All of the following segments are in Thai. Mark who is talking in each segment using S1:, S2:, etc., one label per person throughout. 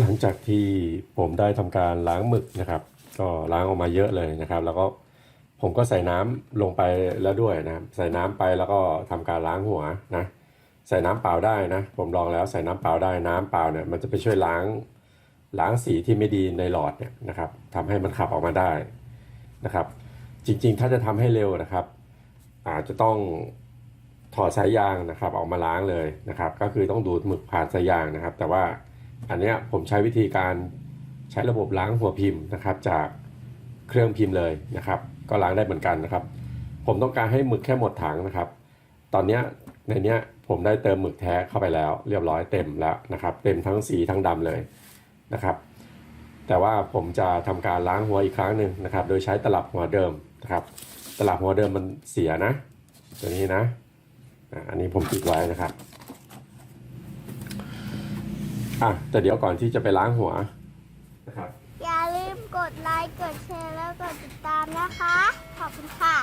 S1: หลังจากที่ผมได้ทำการล้างหมึกนะครับ ก็ล้างออกมาเยอะเลยนะครับ แล้วก็ผมก็ใส่น้ำลงไปแล้วด้วยนะใส่น้ำไปแล้วก็ทำการล้างหัวนะ ใส่น้ำเปล่าได้นะ ผมลองแล้วใส่น้ำเปล่าได้น้ำเปล่าเนี่ยมันจะไปช่วยล้างล้างสีที่ไม่ดีในหลอดเนี่ยนะครับทำให้มันขับออกมาได้นะครับ จริงๆ ถ้าจะทำให้เร็วนะครับ อาจจะต้องถอดสายยางนะครับ ออกมาล้างเลยนะครับ ก็คือต้องดูดหมึกผ่านสายยางนะครับ แต่ว่า อันนี้ผมใช้วิธีการใช้ระบบล้างหัวพิมพ์นะครับ จากเครื่องพิมพ์เลยนะครับ ก็ล้างได้เหมือนกันนะครับ ผมต้องการให้หมึกแค่หมดถังนะครับ ตอนนี้ในนี้ผมได้เติมหมึกแท้เข้าไปแล้ว เรียบร้อยเต็มแล้วนะครับ เต็มทั้งสีทั้งดำเลยนะครับ แต่ว่าผมจะทำการล้างหัวอีกครั้งหนึ่งนะครับ โดยใช้ตลับหัวเดิมนะครับ ตลับหัวเดิมมันเสียนะ ตัวนี้นะอะอันนี้ผมติดไว้นะครับ อะแต่เดี๋ยวก่อนที่จะไปล้างหัวนะครับ
S2: อย่าลืมกดไลค์กดแชร์แล้วกดติดตามนะคะ ขอบคุณค่ะ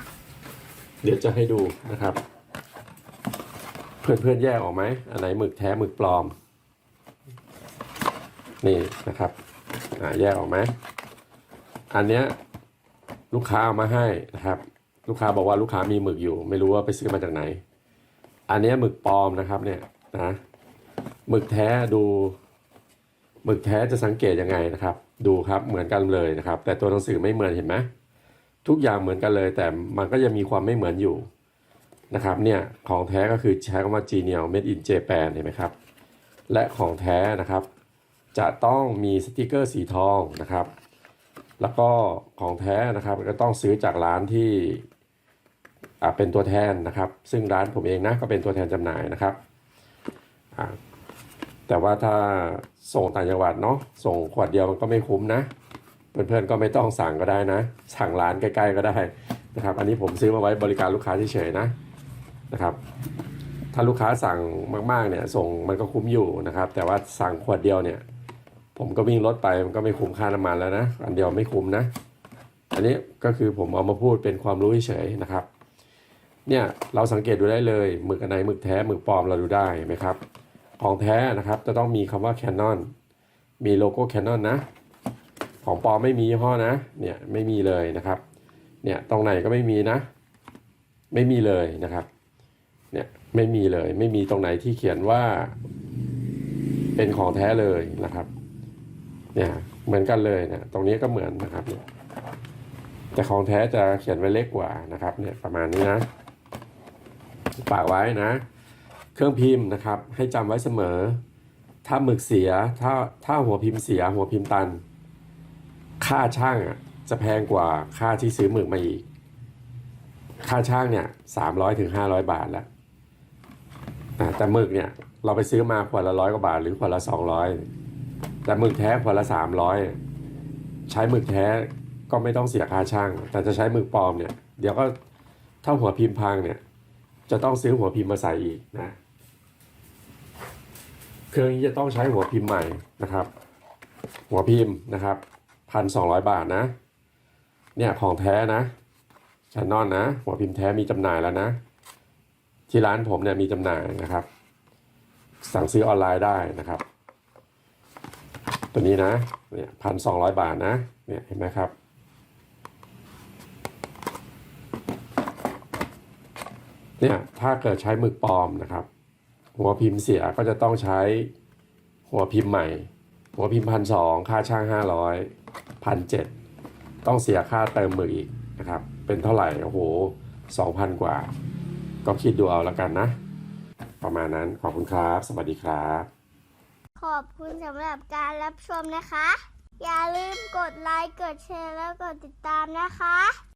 S1: เดี๋ยวจะให้ดูนะครับ เพื่อนๆแยกออกไหมอันไหนหมึกแท้หมึกปลอม นี่นะครับอ่าแยกออกไหมอันเนี้ยลูกค้าเอามาให้นะครับ ลูกค้าบอกว่าลูกค้ามีหมึกอยู่ ไม่รู้ว่าไปซื้อมาจากไหน อันเนี้ยหมึกปลอมนะครับเนี่ยนะหมึกแท้ดู หมึกแท้จะสังเกตยังไงนะครับ ดูครับเหมือนกันเลยนะครับ แต่ตัวหนังสือไม่เหมือนเห็นไหมทุกอย่างเหมือนกันเลย แต่มันก็ยังมีความไม่เหมือนอยู่นะครับเนี่ยของแท้ก็คือใช้คำว่า g n i a l made in Japan เห็นไหมครับ และของแท้นะครับ จะต้องมีสติกเกอร์สีทองนะครับ แล้วก็ของแท้นะครับก็ต้องซื้อจากร้านที่เป็นตัวแทนนะครับ ซึ่งร้านผมเองนะก็เป็นตัวแทนจำหน่ายนะครับ แต่ว่าถ้าส่งต่างจังหวัดเนาะส่งขวดเดียวมันก็ไม่คุ้มนะ เพื่อนๆก็ไม่ต้องสั่งก็ได้นะ สั่งร้านใกล้ๆก็ได้นะครับ อันนี้ผมซื้อมาไว้บริการลูกค้าเฉยๆนะนะครับ ถ้าลูกค้าสั่งมากๆเนี่ยส่งมันก็คุ้มอยู่นะครับ แต่ว่าสั่งขวดเดียวเนี่ย ผมก็วิ่งรถไปมันก็ไม่คุ้มค่าน้ำมันแล้วนะ อันเดียวไม่คุ้มนะ อันนี้ก็คือผมเอามาพูดเป็นความรู้เฉยๆนะครับ เนี่ยเราสังเกตดูได้เลยหมึกอันไหนหมึกแท้หมึกปลอมเราดูได้เห็นไหมครับ ของแท้นะครับ จะต้องมีคำว่า Canon มีโลโก้ Canon นะ ของปลอมไม่มียี่ห้อนะ เนี่ยไม่มีเลยนะครับ เนี่ยตรงไหนก็ไม่มีนะ ไม่มีเลยนะครับ เนี่ยไม่มีเลย ไม่มีตรงไหนที่เขียนว่า เป็นของแท้เลยนะครับ เนี่ยเหมือนกันเลยนะตรงนี้ก็เหมือนนะครับเนี่ยแต่ของแท้จะเขียนไว้เล็กกว่านะครับ เนี่ยประมาณนี้นะฝากไว้นะ เครื่องพิมพ์นะครับ ให้จำไว้เสมอ ถ้าหมึกเสียถ้าถ้าหัวพิมพ์เสียหัวพิมพ์ตัน ค่าช่างจะแพงกว่าค่าที่ซื้อหมึกมาอีก ค่าช่างเนี่ยสามร้อยถึงห้าร้อยบาทแล้วแต่หมึกเนี่ยเราไปซื้อมาขวดละร้อยกว่าบาทหรือขวดละสองร้อยแต่หมึกแท้ขวดละสามร้อยใช้หมึกแท้ก็ไม่ต้องเสียค่าช่าง แต่จะใช้หมึกปลอมเนี่ย เดี๋ยวก็ถ้าหัวพิมพ์พังเนี่ย จะต้องซื้อหัวพิมพ์มาใส่อีกนะ เครื่องนี้จะต้องใช้หัวพิมพ์ใหม่นะครับ หัวพิมพ์นะครับพันสองร้อยบาทนะ เนี่ยของแท้นะชันนอนนะ หัวพิมพ์แท้มีจำหน่ายแล้วนะ ที่ร้านผมเนี่ยมีจำหน่ายนะครับ สั่งซื้อออนไลน์ได้นะครับ ตัวนี้นะเนี่ยพันสองร้อยบาทนะเนี่ยเห็นไหมครับเนี่ยถ้าเกิดใช้หมึกปลอมนะครับ หัวพิมพ์เสียก็จะต้องใช้ หัวพิมพ์ใหม่ หัวพิมพ์พันสองค่าช่างห้าร้อยพันเจ็ดต้องเสียค่าเติมหมึกอีกนะครับ เป็นเท่าไหร่โอ้โหสองพันกว่า ก็คิดดูเอาแล้วกันนะ ประมาณนั้นขอบคุณครับ สวัสดีครับ
S2: ขอบคุณสำหรับการรับชมนะคะ อย่าลืมกดไลค์ กดแชร์ แล้วกดติดตามนะคะ